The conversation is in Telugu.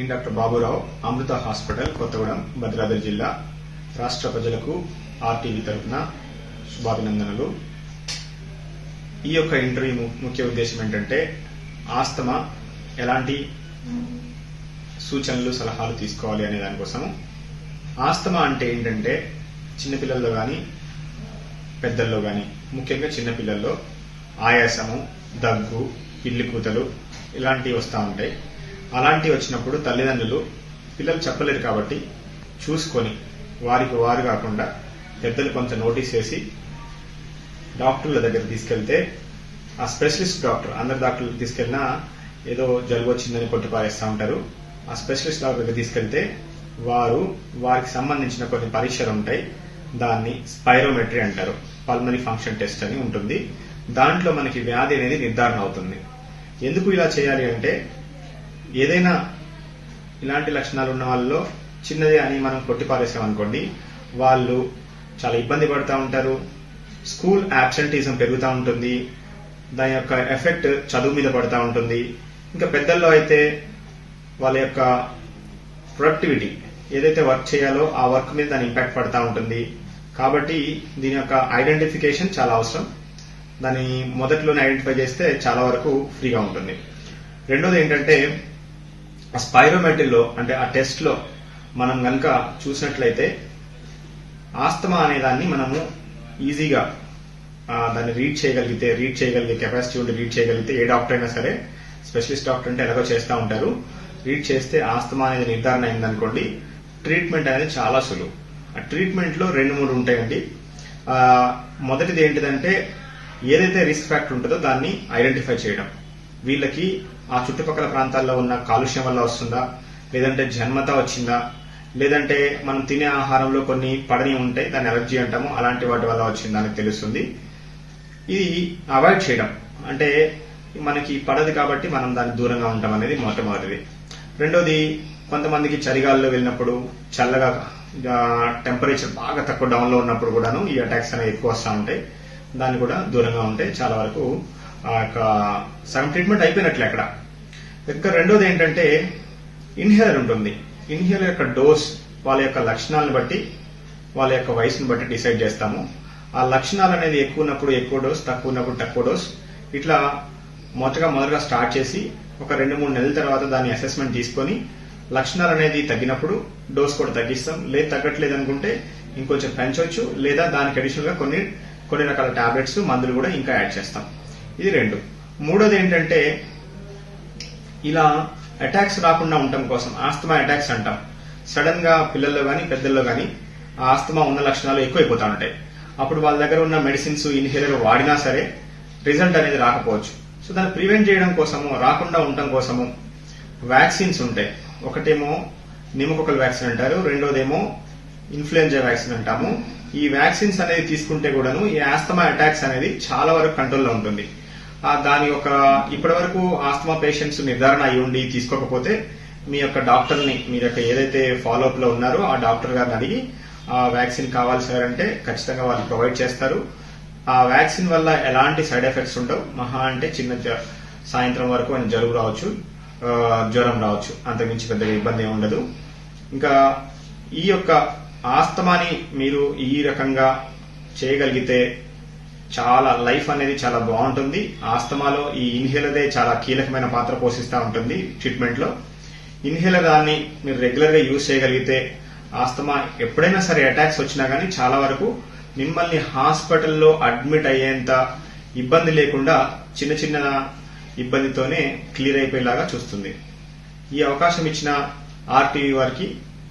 నేను డాక్టర్ బాబురావు అమృత హాస్పిటల్ కొత్తగూడెం భద్రాద్రి జిల్లా. రాష్ట్ర ప్రజలకు ఆర్టీవీ తరఫున శుభాభినందనలు. ఈ యొక్క ఇంటర్వ్యూ ముఖ్య ఉద్దేశం ఏంటంటే ఆస్తమా ఎలాంటి సూచనలు సలహాలు తీసుకోవాలి అనే దానికోసం ఆస్తమా అంటే ఏంటంటే చిన్నపిల్లల్లో కానీ పెద్దల్లో కానీ ముఖ్యంగా చిన్నపిల్లల్లో ఆయాసము దగ్గు పిల్లి కూతలు ఇలాంటివి వస్తూ ఉంటాయి. అలాంటివి వచ్చినప్పుడు తల్లిదండ్రులు పిల్లలు చెప్పలేరు కాబట్టి చూసుకొని వారికి వారు కాకుండా పెద్దలు కొంత నోటీస్ చేసి డాక్టర్ల దగ్గర తీసుకెళ్తే ఆ స్పెషలిస్ట్ డాక్టర్ అందరి డాక్టర్లు తీసుకెళ్ళినా ఏదో జలుబు వచ్చిందని కొట్టిపారేస్తూ ఉంటారు. ఆ స్పెషలిస్ట్ డాక్టర్ దగ్గర తీసుకెళ్తే వారు వారికి సంబంధించిన కొన్ని పరీక్షలు ఉంటాయి. దాన్ని స్పైరోమెట్రీ అంటారు. పల్మరీ ఫంక్షన్ టెస్ట్ అని ఉంటుంది. దాంట్లో మనకి వ్యాధి అనేది నిర్ధారణ అవుతుంది. ఎందుకు ఇలా చేయాలి అంటే ఏదైనా ఇలాంటి లక్షణాలు ఉన్న వాళ్ళలో చిన్నది అని మనం కొట్టిపారేసాం అనుకోండి వాళ్ళు చాలా ఇబ్బంది పడుతూ ఉంటారు స్కూల్ యాబ్సెంటీజం పెరుగుతూ ఉంటుంది దాని యొక్క ఎఫెక్ట్ చదువు మీద పడుతూ ఉంటుంది. ఇంకా పెద్దల్లో అయితే వాళ్ళ యొక్క ప్రొడక్టివిటీ ఏదైతే వర్క్ చేయాలో ఆ వర్క్ మీద దాని ఇంపాక్ట్ పడుతూ ఉంటుంది. కాబట్టి దీని యొక్క ఐడెంటిఫికేషన్ చాలా అవసరం. దాన్ని మొదట్లోనే ఐడెంటిఫై చేస్తే చాలా వరకు ఫ్రీగా ఉంటుంది. రెండోది ఏంటంటే ఆ స్పైరోమెట్రీలో అంటే ఆ టెస్ట్లో మనం కనుక చూసినట్లయితే ఆస్తమా అనే దాన్ని మనము ఈజీగా దాన్ని రీడ్ చేయగలిగితే రీడ్ చేయగలిగే కెపాసిటీ ఉండి రీడ్ చేయగలిగితే ఏ డాక్టర్ అయినా సరే స్పెషలిస్ట్ డాక్టర్ అంటే ఎలాగో చేస్తూ ఉంటారు. రీడ్ చేస్తే ఆస్తమా అనేది నిర్ధారణ అయిందనుకోండి ట్రీట్మెంట్ అనేది చాలా సులువు. ఆ ట్రీట్మెంట్లో రెండు మూడు ఉంటాయండి. మొదటిది ఏంటిదంటే ఏదైతే రిస్క్ ఫ్యాక్టర్ ఉంటుందో దాన్ని ఐడెంటిఫై చేయడం. వీళ్ళకి ఆ చుట్టుపక్కల ప్రాంతాల్లో ఉన్న కాలుష్యం వల్ల వస్తుందా? లేదంటే జన్మత వచ్చిందా? లేదంటే మనం తినే ఆహారంలో కొన్ని పడని ఉంటాయి దాన్ని ఎలర్జీ అంటాము? అలాంటి వాటి వల్ల వచ్చిందా అని తెలుస్తుంది. ఇది అవాయిడ్ చేయడం. అంటే మనకి పడదు కాబట్టి మనం దాన్ని దూరంగా ఉంటాం అనేది మొట్టమొదటిది. రెండోది కొంతమందికి చలిగాల్లో వెళ్ళినప్పుడు చల్లగా టెంపరేచర్ బాగా తక్కువ డౌన్లో ఉన్నప్పుడు కూడాను ఈ అటాక్స్ అనేవి ఎక్కువ వస్తూ ఉంటాయి. దాన్ని కూడా దూరంగా ఉంటే చాలా వరకు ఆ యొక్క సగం ట్రీట్మెంట్ అయిపోయినట్లే అక్కడ. ఇంకా రెండోది ఏంటంటే ఇన్హేలర్ ఉంటుంది. ఇన్హేలర్ యొక్క డోస్ వాళ్ళ యొక్క లక్షణాలను బట్టి వాళ్ళ యొక్క వయసును బట్టి డిసైడ్ చేస్తాము. ఆ లక్షణాలు అనేది ఎక్కువ ఉన్నప్పుడు ఎక్కువ డోస్ తక్కువ ఉన్నప్పుడు తక్కువ డోస్ ఇట్లా మొదటగా మొదటగా స్టార్ట్ చేసి ఒక రెండు మూడు నెలల తర్వాత దాని అసెస్మెంట్ తీసుకొని లక్షణాలు అనేది తగ్గినప్పుడు డోస్ కూడా తగ్గిస్తాం. లేదు తగ్గట్లేదు అనుకుంటే ఇంకొంచెం పెంచవచ్చు లేదా దానికి అడిషనల్గా కొన్ని కొన్ని రకాల టాబ్లెట్స్ మందులు కూడా ఇంకా యాడ్ చేస్తాం. ఇది రెండు. మూడోది ఏంటంటే ఇలా అటాక్స్ రాకుండా ఉండటం కోసం ఆస్తమా అటాక్స్ అంటాం. సడన్గా పిల్లల్లో కానీ పెద్దల్లో కానీ ఆ ఆస్తమా ఉన్న లక్షణాలు ఎక్కువైపోతా ఉంటాయి. అప్పుడు వాళ్ళ దగ్గర ఉన్న మెడిసిన్స్ ఇన్హేలర్ వాడినా సరే రిజల్ట్ అనేది రాకపోవచ్చు. సో దాన్ని ప్రివెంట్ చేయడం కోసము రాకుండా ఉండటం కోసము వ్యాక్సిన్స్ ఉంటాయి. ఒకటేమో నిమకొకల్ వ్యాక్సిన్ అంటారు రెండోదేమో ఇన్ఫ్లుయెంజా వ్యాక్సిన్ అంటాము. ఈ వ్యాక్సిన్స్ అనేది తీసుకుంటే కూడాను ఈ ఆస్తమా అటాక్స్ అనేది చాలా వరకు కంట్రోల్లో ఉంటుంది. దాని యొక్క ఇప్పటి వరకు ఆస్తమా పేషెంట్స్ నిర్ధారణ అయి ఉండి తీసుకోకపోతే మీ యొక్క డాక్టర్ని మీరు యొక్క ఏదైతే ఫాలో అప్లో ఉన్నారో ఆ డాక్టర్ గారిని అడిగి ఆ వ్యాక్సిన్ కావాలి సార్ అంటే ఖచ్చితంగా వాళ్ళు ప్రొవైడ్ చేస్తారు. ఆ వ్యాక్సిన్ వల్ల ఎలాంటి సైడ్ ఎఫెక్ట్స్ ఉండవు. మహా అంటే చిన్న సాయంత్రం వరకు ఆయన జలుబు రావచ్చు జ్వరం రావచ్చు. అంతకుమించి పెద్దగా ఇబ్బంది ఉండదు. ఇంకా ఈ యొక్క ఆస్తమాని మీరు ఈ రకంగా చేయగలిగితే చాలా లైఫ్ అనేది చాలా బాగుంటుంది. ఆస్తమాలో ఈ ఇన్హేలరే చాలా కీలకమైన పాత్ర పోషిస్తూ ఉంటుంది ట్రీట్మెంట్లో. ఇన్హేలర్ దాన్ని మీరు రెగ్యులర్గా యూజ్ చేయగలిగితే ఆస్తమా ఎప్పుడైనా సరే అటాక్స్ వచ్చినా కానీ చాలా వరకు మిమ్మల్ని హాస్పిటల్లో అడ్మిట్ అయ్యేంత ఇబ్బంది లేకుండా చిన్న చిన్న ఇబ్బందితోనే క్లియర్ అయిపోయేలాగా చూస్తుంది. ఈ అవకాశం ఇచ్చిన ఆర్టీవీ వారికి